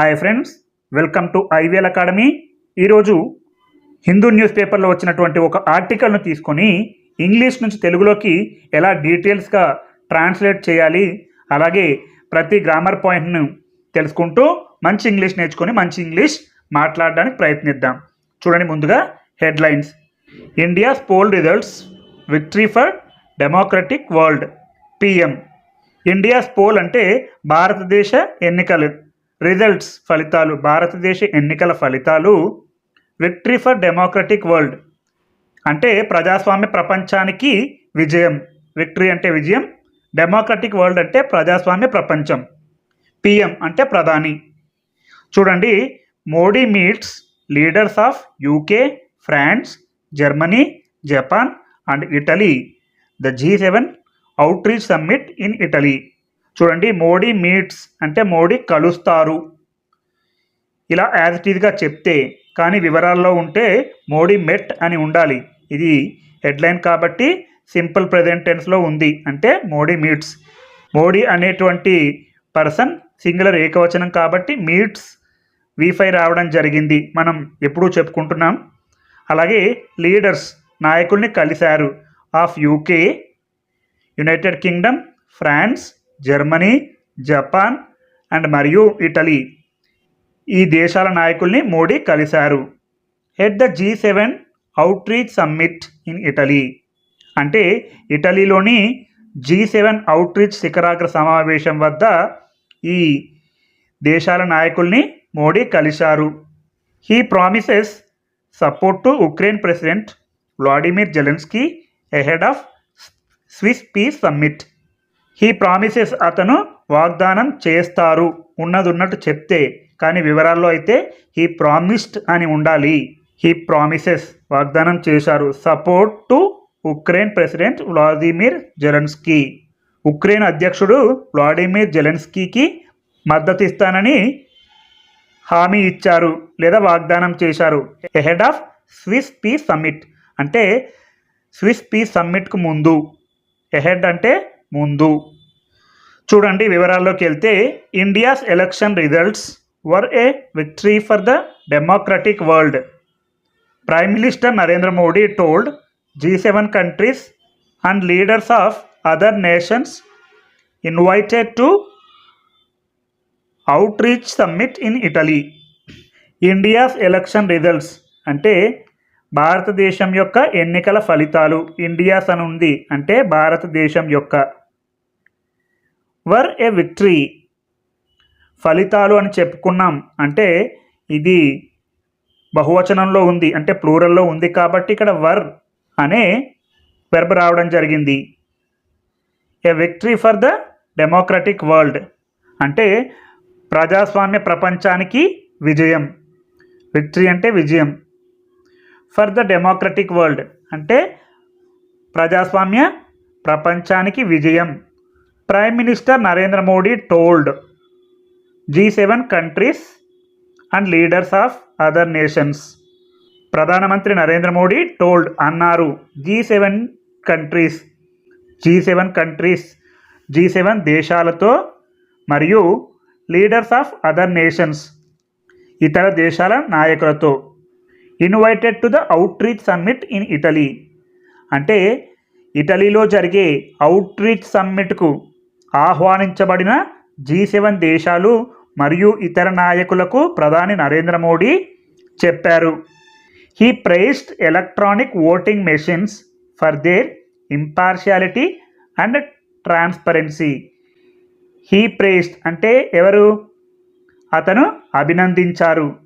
Hi friends welcome to IVL academy ఈరోజు Hindu news పేపర్లో వచ్చినటువంటి ఒక ఆర్టికల్ను తీసుకొని ఇంగ్లీష్ నుంచి తెలుగులోకి ఎలా డీటెయిల్స్గా ట్రాన్స్లేట్ చేయాలి అలాగే ప్రతి గ్రామర్ పాయింట్ను తెలుసుకుంటూ మంచి ఇంగ్లీష్ నేర్చుకొని మంచి ఇంగ్లీష్ మాట్లాడడానికి ప్రయత్నిద్దాం. చూడండి ముందుగా headlines. India's poll results victory for democratic world PM. India's poll అంటే భారతదేశ ఎన్నికలు. రిజల్ట్స్ ఫలితాలు భారతదేశ ఎన్నికల ఫలితాలు విక్టరీ ఫర్ డెమోక్రటిక్ వరల్డ్ అంటే ప్రజాస్వామ్య ప్రపంచానికి విజయం. విక్టరీ అంటే విజయం డెమోక్రటిక్ వరల్డ్ అంటే ప్రజాస్వామ్య ప్రపంచం. పిఎం అంటే ప్రధాని. చూడండి Modi meets leaders of UK France Germany Japan and Italy the G seven outreach summit in Italy చూడండి మోడీ మీట్స్ అంటే మోడీ కలుస్తారు. ఇలా యాజ్ ఇట్ ఈజ్గా చెప్తే కానీ వివరాల్లో ఉంటే మోడీ మెట్ అని ఉండాలి. ఇది హెడ్లైన్ కాబట్టి సింపుల్ ప్రజెంట్ టెన్స్లో ఉంది. అంటే మోడీ మీట్స్ మోడీ అనేటువంటి పర్సన్ సింగులర్ ఏకవచనం కాబట్టి మీట్స్ వీఫై రావడం జరిగింది. మనం ఎప్పుడూ చెప్పుకుంటున్నాం. అలాగే లీడర్స్ నాయకుల్ని కలిశారు. Of UK United Kingdom France Germany Japan and మరియు ఇటలీ. ఈ దేశాల నాయకుల్ని మోడీ కలిశారు. At the G seven outreach summit in Italy అంటే ఇటలీలోని జీ సెవెన్ అవుట్రీచ్ శిఖరాగ్ర సమావేశం వద్ద ఈ దేశాల నాయకుల్ని మోడీ కలిశారు. He promises support to Ukraine president Vladimir Zelensky ahead of Swiss peace summit he promises అతను వాగ్దానం చేస్తారు. ఉన్నది ఉన్నట్టు చెప్తే. కానీ వివరాల్లో అయితే హీ ప్రామిస్డ్ అని ఉండాలి. హీ ప్రామిసెస్ వాగ్దానం చేశారు. Support to Ukraine president Vladimir Zelensky Ukraine అధ్యక్షుడు వ్లాడిమిర్ జెలెన్స్కీకి మద్దతు ఇస్తానని హామీ ఇచ్చారు లేదా వాగ్దానం చేశారు. Head of Swiss peace summit అంటే స్విస్ పీస్ సమ్మిట్కు ముందు. ఎహెడ్ అంటే ముందు. చూడండి వివరాల్లోకి వెళ్తే India's election results were a victory for the democratic world. Prime minister Narendra Modi told G seven countries and leaders of other nations invited to outreach summit in Italy. India's election results అంటే భారతదేశం యొక్క ఎన్నికల ఫలితాలు. India's అని ఉంది అంటే భారతదేశం యొక్క. Were a victory? ఫలితాలు అని చెప్పుకున్నాం. అంటే ఇది బహువచనంలో ఉంది. అంటే ప్లూరల్లో ఉంది కాబట్టి ఇక్కడ వర్ అనే వెర్బ్ రావడం జరిగింది. A victory for the democratic world? అంటే ప్రజాస్వామ్య ప్రపంచానికి విజయం. విక్టరీ అంటే విజయం. ఫర్ ద డెమోక్రటిక్ వరల్డ్ అంటే ప్రజాస్వామ్య ప్రపంచానికి విజయం. Prime minister Narendra Modi told G seven countries and leaders of other nations ప్రధానమంత్రి నరేంద్ర మోడీ టోల్డ్ అన్నారు G seven countries G seven countries G seven దేశాలతో మరియు లీడర్స్ ఆఫ్ అదర్ నేషన్స్ ఇతర దేశాల నాయకులతో invited to the outreach summit in Italy అంటే ఇటలీలో జరిగే అవుట్ రీచ్ సమ్మిట్కు ఆహ్వానించబడిన జీ సెవెన్ దేశాలు మరియు ఇతర నాయకులకు ప్రధాని నరేంద్ర మోడీ చెప్పారు. He praised electronic voting machines for their impartiality and transparency he praised అంటే ఎవరు? అతను అభినందించారు.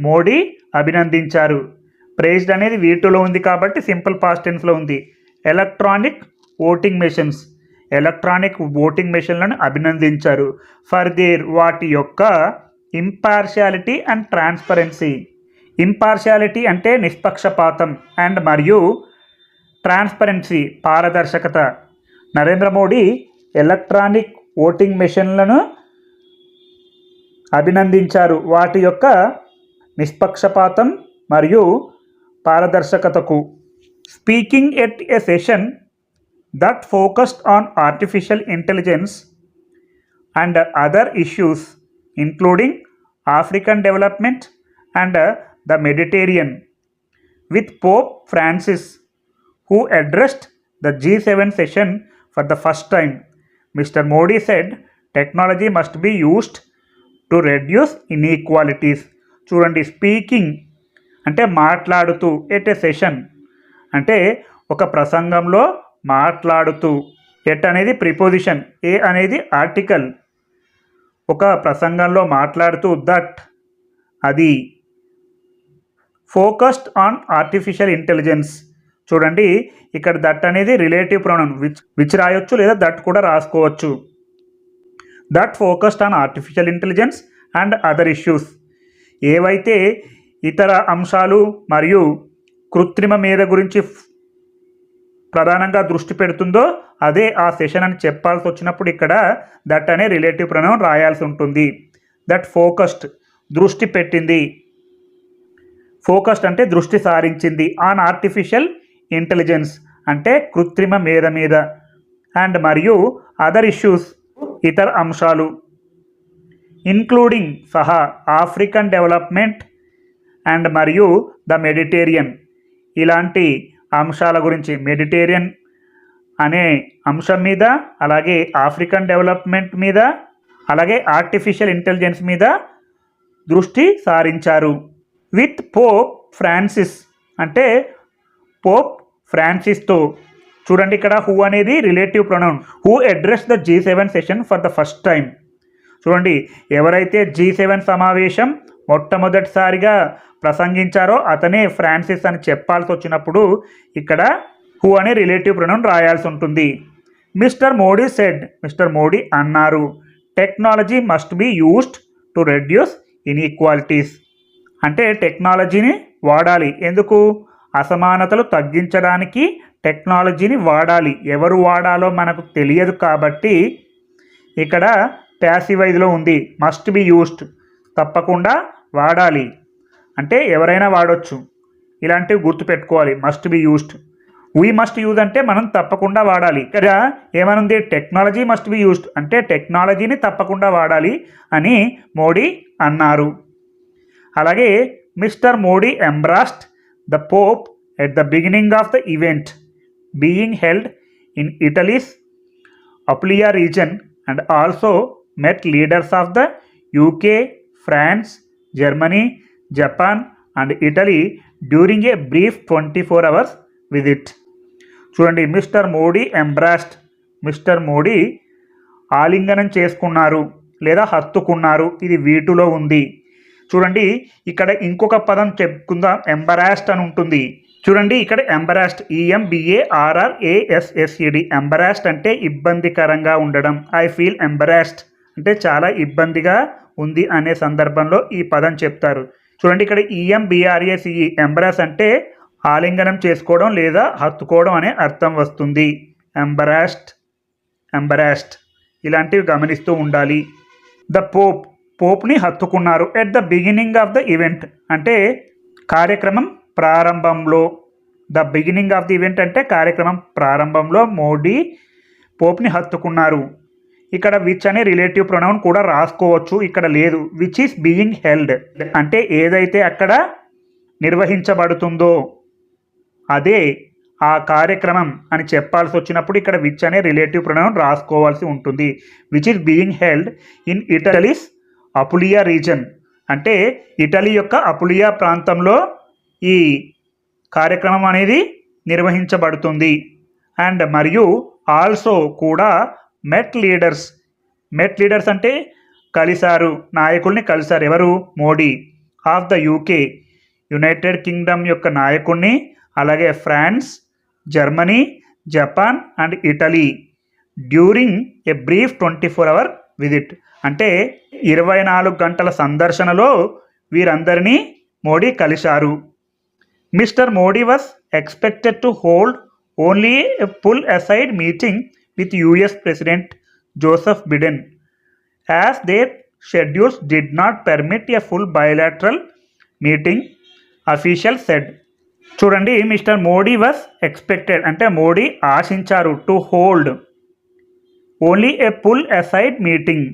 మోడీ అభినందించారు. ప్రైజ్డ్ అనేది వీటిలో ఉంది కాబట్టి సింపుల్ పాస్ట్ టెన్స్లో ఉంది. Electronic voting machines electronic voting మెషిన్లను అభినందించారు. ఫర్ దేర్ వాటి యొక్క ఇంపార్షియాలిటీ అండ్ ట్రాన్స్పరెన్సీ. ఇంపార్షియాలిటీ అంటే నిష్పక్షపాతం అండ్ మరియు ట్రాన్స్పరెన్సీ పారదర్శకత. నరేంద్ర మోడీ ఎలక్ట్రానిక్ ఓటింగ్ మెషిన్లను అభినందించారు. వాటి యొక్క నిష్పక్షపాతం మరియు పారదర్శకతకు. Speaking at a session that focused on artificial intelligence and other issues, including African development and the Mediterranean with Pope Francis, who addressed the G7 session for the first time. Mr. Modi said technology must be used to reduce inequalities చూడండి speaking అంటే మాట్లాడుతూ at a session అంటే ఒక ప్రసంగంలో మాట్లాడుతూ at అనేది preposition ఏ అనేది article. ఒక ప్రసంగంలో మాట్లాడుతూ దట్ అది ఫోకస్డ్ ఆన్ ఆర్టిఫిషియల్ ఇంటెలిజెన్స్. చూడండి ఇక్కడ దట్ అనేది రిలేటివ్ ప్రొనౌన్ విచ్ విచ్ రాయొచ్చు లేదా దట్ కూడా రాసుకోవచ్చు. That focused on artificial intelligence and other issues. ఏవైతే ఇతర అంశాలు మరియు కృత్రిమ మీద గురించి ప్రధానంగా దృష్టి పెడుతుందో అదే ఆ సెషన్ అని చెప్పాల్సి వచ్చినప్పుడు ఇక్కడ దట్ అనే రిలేటివ్ ప్రణం రాయాల్సి ఉంటుంది. దట్ ఫోకస్డ్ దృష్టి పెట్టింది. ఫోకస్డ్ అంటే దృష్టి సారించింది. ఆన్ ఆర్టిఫిషియల్ ఇంటెలిజెన్స్ అంటే కృత్రిమ మీద మీద. అండ్ మరియు అదర్ ఇష్యూస్ ఇతర అంశాలు. ఇన్క్లూడింగ్ సహా ఆఫ్రికన్ డెవలప్మెంట్ అండ్ మరియు ద మెడిటేరియన్ ఇలాంటి అంశాల గురించి మెడిటేరియన్ అనే అంశం మీద అలాగే ఆఫ్రికన్ డెవలప్మెంట్ మీద అలాగే ఆర్టిఫిషియల్ ఇంటెలిజెన్స్ మీద దృష్టి సారించారు. విత్ పోప్ ఫ్రాన్సిస్ అంటే పోప్ ఫ్రాన్సిస్తో. చూడండి ఇక్కడ హూ అనేది relative pronoun. Who address the G seven session for the first time. చూడండి ఎవరైతే జీ సెవెన్ సమావేశం మొట్టమొదటిసారిగా ప్రసంగించారో అతనే ఫ్రాన్సిస్ అని చెప్పాల్సి వచ్చినప్పుడు ఇక్కడ హూ అనే రిలేటివ్ ప్రణం రాయాల్సి ఉంటుంది. Mr Modi said Mr Modi అన్నారు technology must be used to reduce inequalities. అంటే టెక్నాలజీని వాడాలి. ఎందుకు? అసమానతలు తగ్గించడానికి టెక్నాలజీని వాడాలి. ఎవరు వాడాలో మనకు తెలియదు కాబట్టి ఇక్కడ ప్యాసివైజ్లో ఉంది. Must be used. తప్పకుండా వాడాలి. అంటే ఎవరైనా వాడొచ్చు. ఇలాంటివి గుర్తుపెట్టుకోవాలి. Must be used we must use అంటే మనం తప్పకుండా వాడాలి. కదా? ఏమనుంది? టెక్నాలజీ మస్ట్ బి యూస్డ్ అంటే టెక్నాలజీని తప్పకుండా వాడాలి అని మోడీ అన్నారు. అలాగే Mr Modi embraced the Pope at the beginning of the event being held in Italy's Apulia region and also met leaders of the UK France Germany Japan and Italy during a brief twenty four hours visit చూడండి Mr Modi embraced Mr Modi ఆలింగనం చేసుకున్నారు లేదా హత్తుకున్నారు. ఇది వీటిలో ఉంది. చూడండి ఇక్కడ ఇంకొక పదం చెప్పుకుందాం. ఎంబరాస్డ్ అని ఉంటుంది. చూడండి ఇక్కడ ఎంబరాస్ట్ ఈఎంబిఏఆర్ఆర్ ఏఎస్ఎస్ఈడి ఎంబరాస్ట్ అంటే ఇబ్బందికరంగా ఉండడం. ఐ ఫీల్ ఎంబరాస్డ్ అంటే చాలా ఇబ్బందిగా ఉంది అనే సందర్భంలో ఈ పదం చెప్తారు. చూడండి ఇక్కడ ఈఎంబిఆర్ఏసిఈ ఎంబరాస్ అంటే ఆలింగనం చేసుకోవడం లేదా హత్తుకోవడం అనే అర్థం వస్తుంది. ఎంబరాస్ట్ ఎంబరాస్ట్. ఇలాంటివి గమనిస్తూ ఉండాలి. ద పోప్ పోప్ని హత్తుకున్నారు at the beginning of the event. అంటే కార్యక్రమం ప్రారంభంలో. The beginning of the event అంటే కార్యక్రమం ప్రారంభంలో మోడీ పోప్ని హత్తుకున్నారు. ఇక్కడ విచ్ అనే రిలేటివ్ ప్రొనౌన్ కూడా రాసుకోవచ్చు ఇక్కడ లేదు. విచ్ ఈస్ బీయింగ్ హెల్డ్ అంటే ఏదైతే అక్కడ నిర్వహించబడుతుందో అదే ఆ కార్యక్రమం అని చెప్పాల్సి వచ్చినప్పుడు ఇక్కడ విచ్ అనే రిలేటివ్ ప్రొనౌన్ రాసుకోవాల్సి ఉంటుంది. Which is being held in Italy's Apulia region అంటే ఇటలీ యొక్క అపులియా ప్రాంతంలో ఈ కార్యక్రమం అనేది నిర్వహించబడుతుంది. అండ్ మరియు ఆల్సో కూడా మెట్ లీడర్స్. మెట్ లీడర్స్ అంటే కలిశారు నాయకుల్ని కలిశారు. ఎవరు? Modi of the UK. United Kingdom యొక్క నాయకుడిని అలాగే France Germany Japan and Italy. During a brief twenty four hour visit. అంటే ఇరవై నాలుగు గంటల సందర్శనలో వీరందరినీ మోడీ కలిశారు. Mr Modi was expected to hold only a pull aside meeting with US president Joseph Biden as their schedules did not permit a full bilateral meeting official said చూడండి mister Modi was expected అంటే మోడీ ఆశించారు to hold only a pull aside meeting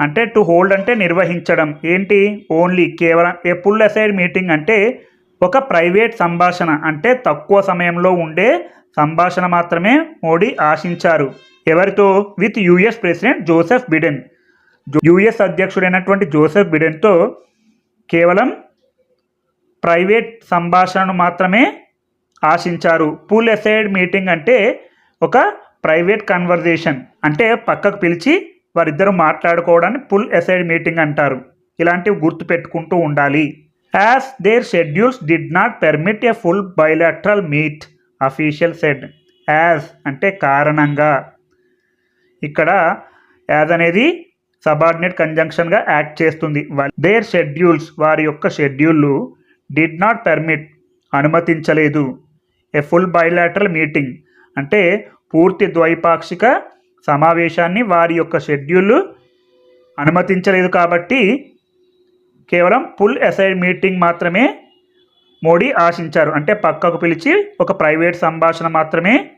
అంటే to hold అంటే నిర్వహించడం. ఏంటి? Only కేవలం ఏ pull aside meeting అంటే ఒక ప్రైవేట్ సంభాషణ అంటే తక్కువ సమయంలో ఉండే సంభాషణ మాత్రమే మోడీ ఆశించారు. ఎవరితో? With US president Joseph Biden. US అధ్యక్షుడైనటువంటి Joseph బిడెన్తో కేవలం ప్రైవేట్ సంభాషణను మాత్రమే ఆశించారు. పూల్ ఎసైడ్ మీటింగ్ అంటే ఒక ప్రైవేట్ కన్వర్జేషన్ అంటే పక్కకు పిలిచి వారిద్దరూ మాట్లాడుకోవడాన్ని పుల్ ఎసైడ్ మీటింగ్ అంటారు. ఇలాంటివి గుర్తు పెట్టుకుంటూ ఉండాలి. As their schedules did not permit a full bilateral meet official said as అంటే కారణంగా. ఇక్కడ యాజ్ అనేది సబార్డినేట్ కంజంక్షన్గా యాక్ట్ చేస్తుంది. దేర్ షెడ్యూల్స్ వారి యొక్క షెడ్యూళ్ళు డిడ్ నాట్ పెర్మిట్ అనుమతించలేదు. ఏ ఫుల్ బయలాటరల్ మీటింగ్ అంటే పూర్తి ద్వైపాక్షిక సమావేశాన్ని వారి యొక్క షెడ్యూల్ అనుమతించలేదు కాబట్టి కేవలం ఫుల్ అసైడ్ మీటింగ్ మాత్రమే మోడీ ఆశించారు. అంటే పక్కకు పిలిచి ఒక ప్రైవేట్ సంభాషణ మాత్రమే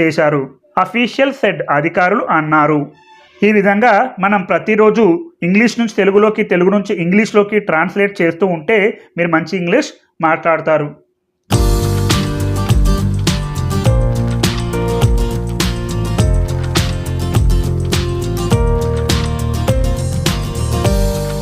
చేశారు. అఫీషియల్ సెడ్ అధికారులు అన్నారు. ఈ విధంగా మనం ప్రతిరోజు ఇంగ్లీష్ నుంచి తెలుగులోకి తెలుగు నుంచి ఇంగ్లీష్లోకి ట్రాన్స్లేట్ చేస్తూ ఉంటే మీరు మంచి ఇంగ్లీష్ మాట్లాడతారు.